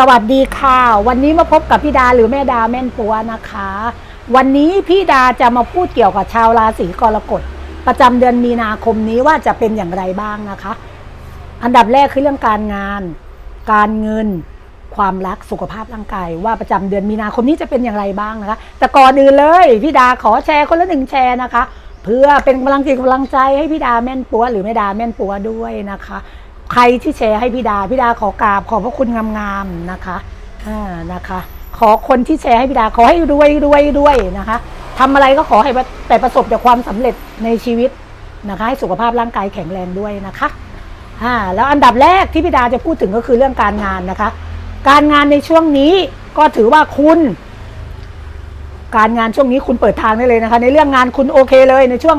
สวัสดีค่ะ วันนี้มาพบกับพี่ดาหรือแม่ดาแม่นปัวนะคะ วันนี้พี่ดาจะมาพูดเกี่ยวกับชาวราศีกรกฎประจำเดือนมีนาคมนี้ว่าจะเป็นอย่างไรบ้างนะคะ อันดับแรกคือเรื่องการงาน การเงิน ความรักสุขภาพร่างกาย ว่าประจำเดือนมีนาคมนี้จะเป็นอย่างไรบ้างนะคะ แต่ก่อนอื่นเลยพี่ดาขอแชร์คนละหนึ่งแชร์นะคะ เพื่อเป็นกำลังใจกำลังใจให้พี่ดาแม่นปัวหรือแม่ดาแม่นปัวด้วยนะคะ ใครที่แชร์ให้พี่ดาพี่ดาขอกราบขอบพระคุณงามๆนะคะอ่านะคะ ขอคนที่แชร์ให้พี่ดาขอให้รวยรวยรวยนะคะทำอะไรก็ขอให้แต่ประสบแต่ความสำเร็จในชีวิตนะคะ ให้สุขภาพร่างกายแข็งแรงด้วยนะคะอ่าแล้วอันดับแรกที่พี่ดาจะพูดถึงก็คือเรื่องการงานนะคะ การงานในช่วงนี้ก็ถือว่าคุณการงานช่วงนี้คุณเปิดทางได้เลยนะคะ ในเรื่องงานคุณโอเคเลยในช่วง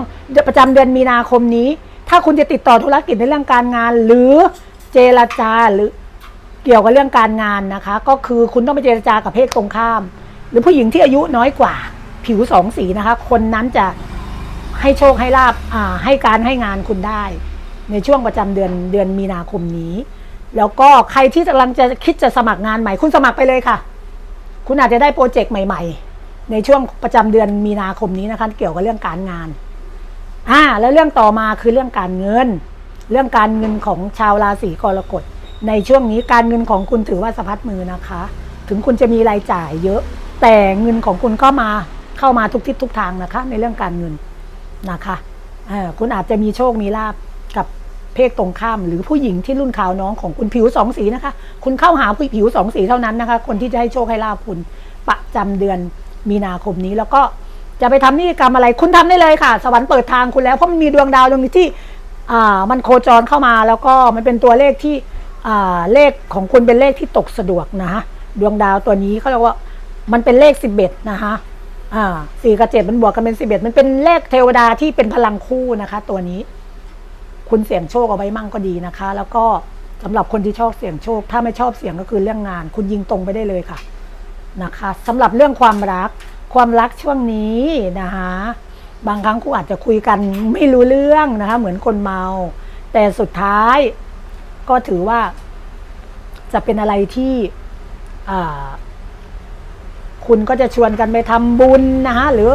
ประจำเดือนมีนาคมนี้ ถ้าคุณจะติดต่อธุรกิจในเรื่องการงาน หรือเจรจาหรือเกี่ยวกับเรื่องการงานนะคะ ก็คือคุณต้องไปเจรจากับเพศตรงข้าม หรือผู้หญิงที่อายุน้อยกว่า ผิวสองสีนะคะ คนนั้นจะให้โชคให้ลาบให้การให้งานคุณได้ ในช่วงประจำเดือนเดือนมีนาคมนี้ แล้วก็ใครที่กำลังจะคิดจะสมัครงานใหม่ คุณสมัครไปเลยค่ะ คุณอาจจะได้โปรเจกต์ใหม่ ๆ ในช่วงประจำเดือนมีนาคมนี้นะคะ เกี่ยวกับเรื่องการงาน อ่าแล้วเรื่องต่อมาคือเรื่องการเงิน เรื่องการเงินของชาวราศีกรกฎในช่วงนี้การเงินของคุณถือว่าสะพัดมือนะคะ ถึงคุณจะมีรายจ่ายเยอะ แต่เงินของคุณก็มาเข้ามาทุกทิศทุกทางนะคะ ในเรื่องการเงินนะคะเออคุณอาจจะมีโชคมีลาบกับเพศตรงข้าม หรือผู้หญิงที่รุ่นขาวน้องของคุณผิวสองสีนะคะ คุณเข้าหาผู้ผิวสองสีเท่านั้นนะคะ คนที่จะให้โชคให้ลาบคุณประจำเดือนมีนาคมนี้แล้วก็ จะไปทำนิติกรรมอะไร คุณทำได้เลยค่ะ สวรรค์เปิดทางคุณแล้ว เพราะมันมีดวงดาวดวงนี้ที่อ่ามันโคจรเข้ามาแล้วก็มันเป็นตัวเลขที่อ่าเลขของคุณเป็นเลขที่ตกสะดวกนะฮะดวงดาวตัวนี้เขาเรียกว่ามันเป็นเลขสิบเอ็ดนะคะอ่าสี่กับเจ็ดมันบวกกันเป็นสิบเอ็ดมันเป็นเลขเทวดาที่เป็นพลังคู่นะคะ ตัวนี้ คุณเสี่ยงโชคเอาไว้มั่งก็ดีนะคะ แล้วก็สำหรับคนที่ชอบเสี่ยงโชค ถ้าไม่ชอบเสี่ยงก็คือเรื่องงาน คุณยิงตรงไปได้เลยค่ะนะคะสำหรับเรื่องความรัก ความรักช่วงนี้นะคะบางครั้งคุณอาจจะคุยกันไม่รู้เรื่องนะคะ เหมือนคนเมา แต่สุดท้ายก็ถือว่าจะเป็นอะไรที่คุณก็จะชวนกันไปทำบุญนะคะหรือ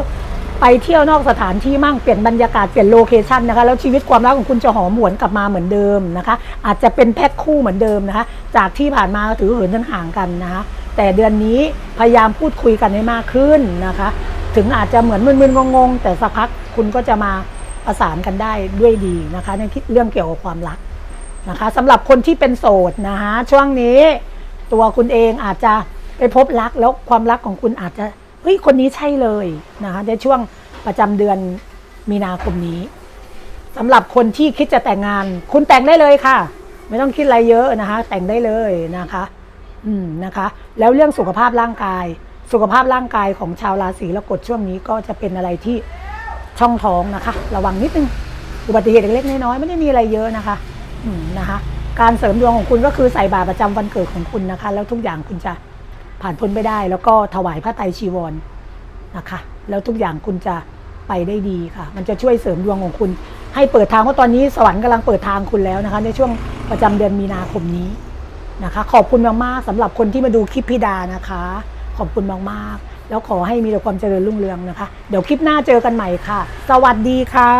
ไปเที่ยวนอกสถานที่มั่งเปลี่ยนบรรยากาศเปลี่ยนโลเคชันนะคะแล้วชีวิตความรักของคุณจะหอมหวนกลับมาเหมือนเดิมนะคะ อาจจะเป็นแพ็คคู่เหมือนเดิมนะคะ จากที่ผ่านมาถือเหินห่างกันนะคะ แต่เดือนนี้พยายามพูดคุยกันให้มากขึ้นนะคะ ถึงอาจจะเหมือนมึนๆงงๆ แต่สักพักคุณก็จะมาประสานกันได้ด้วยดีนะคะ ในเรื่องเกี่ยวกับความรักนะคะสำหรับคนที่เป็นโสดนะคะช่วงนี้ตัวคุณเองอาจจะไปพบรักแล้วความรักของคุณอาจจะเฮ้ยคนนี้ใช่เลยนะคะในช่วงประจำเดือนมีนาคมนี้สำหรับคนที่คิดจะแต่งงาน คุณแต่งได้เลยค่ะ ไม่ต้องคิดอะไรเยอะนะคะ แต่งได้เลยนะคะ อืมนะคะ แล้วเรื่องสุขภาพร่างกาย สุขภาพร่างกายของชาวราศีและกฎช่วงนี้ก็จะเป็นอะไรที่ช่องท้องนะคะ ระวังนิดนึงอุบัติเหตุเล็กๆน้อยๆไม่ได้มีอะไรเยอะนะคะ อืมนะคะ การเสริมดวงของคุณก็คือใส่บาตรประจำวันเกิดของคุณนะคะ แล้วทุกอย่างคุณจะผ่านพ้นไปได้ แล้วก็ถวายพระไตรชีวรนะคะ แล้วทุกอย่างคุณจะไปได้ดีค่ะ มันจะช่วยเสริมดวงของคุณ ให้เปิดทางเพราะตอนนี้สวรรค์กำลังเปิดทางคุณแล้วนะคะ ในช่วงประจำเดือนมีนาคมนี้ นะคะ ขอบคุณมากๆสำหรับคนที่มาดูคลิปพี่ดานะคะ ขอบคุณมากๆ แล้วขอให้มีแต่ความเจริญรุ่งเรืองนะคะ เดี๋ยวคลิปหน้าเจอกันใหม่ค่ะ สวัสดีค่ะ